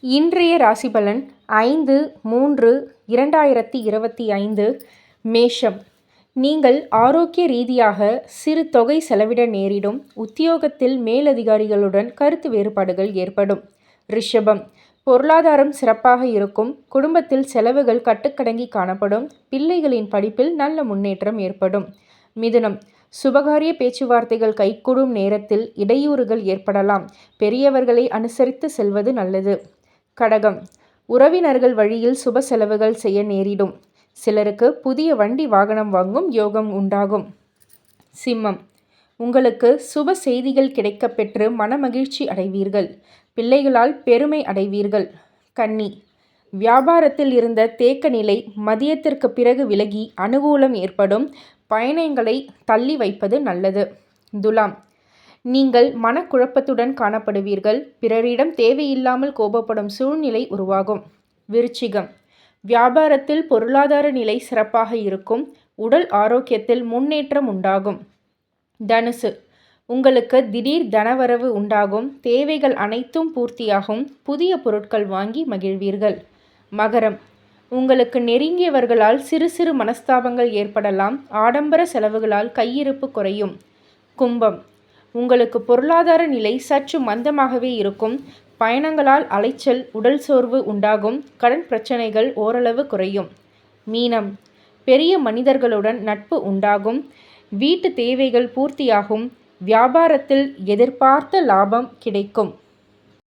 இன்றைய ராசி பலன் ஐந்து மூன்று இரண்டாயிரத்தி இருபத்தி ஐந்து மேஷம். நீங்கள் ஆரோக்கிய ரீதியாக சிறு தொகை செலவிட நேரிடும். உத்தியோகத்தில் மேலதிகாரிகளுடன் கருத்து வேறுபாடுகள் ஏற்படும். ரிஷபம். பொருளாதாரம் சிறப்பாக இருக்கும். குடும்பத்தில் செலவுகள் கட்டுக்கடங்கி காணப்படும். பிள்ளைகளின் படிப்பில் நல்ல முன்னேற்றம் ஏற்படும். மிதுனம். சுபகாரிய பேச்சுவார்த்தைகள் கைகூடும் நேரத்தில் இடையூறுகள் ஏற்படலாம். பெரியவர்களை அனுசரித்து செல்வது நல்லது. கடகம். உறவினர்கள் வழியில் சுப செலவுகள் செய்ய நேரிடும். சிலருக்கு புதிய வண்டி வாகனம் வாங்கும் யோகம் உண்டாகும். சிம்மம். உங்களுக்கு சுப செய்திகள் கிடைக்கப்பெற்று மனமகிழ்ச்சி அடைவீர்கள். பிள்ளைகளால் பெருமை அடைவீர்கள். கன்னி. வியாபாரத்தில் இருந்த தேக்க நிலை மதியத்திற்கு பிறகு விலகி அனுகூலம் ஏற்படும் பயணங்களை தள்ளி வைப்பது நல்லது. துலாம். நீங்கள் மனக்குழப்பத்துடன் காணப்படுவீர்கள். பிறரிடம் தேவையில்லாமல் கோபப்படும் சூழ்நிலை உருவாகும். விருச்சிகம். வியாபாரத்தில் பொருளாதார நிலை சிறப்பாக இருக்கும். உடல் ஆரோக்கியத்தில் முன்னேற்றம் உண்டாகும். தனுசு. உங்களுக்கு திடீர் தனவரவு உண்டாகும். தேவைகள் அனைத்தும் பூர்த்தியாகும். புதிய பொருட்கள் வாங்கி மகிழ்வீர்கள். மகரம். உங்களுக்கு நெருங்கியவர்களால் சிறு சிறு மனஸ்தாபங்கள் ஏற்படலாம். ஆடம்பர செலவுகளால் கையிருப்பு குறையும். கும்பம். உங்களுக்கு பொருளாதார நிலை சற்று மந்தமாகவே இருக்கும். பயணங்களால் அலைச்சல் உடல் சோர்வு உண்டாகும். கடன் பிரச்சனைகள் ஓரளவு குறையும். மீனம். பெரிய மனிதர்களுடன் நட்பு உண்டாகும். வீட்டு தேவைகள் பூர்த்தியாகும். வியாபாரத்தில் எதிர்பார்த்த லாபம் கிடைக்கும்.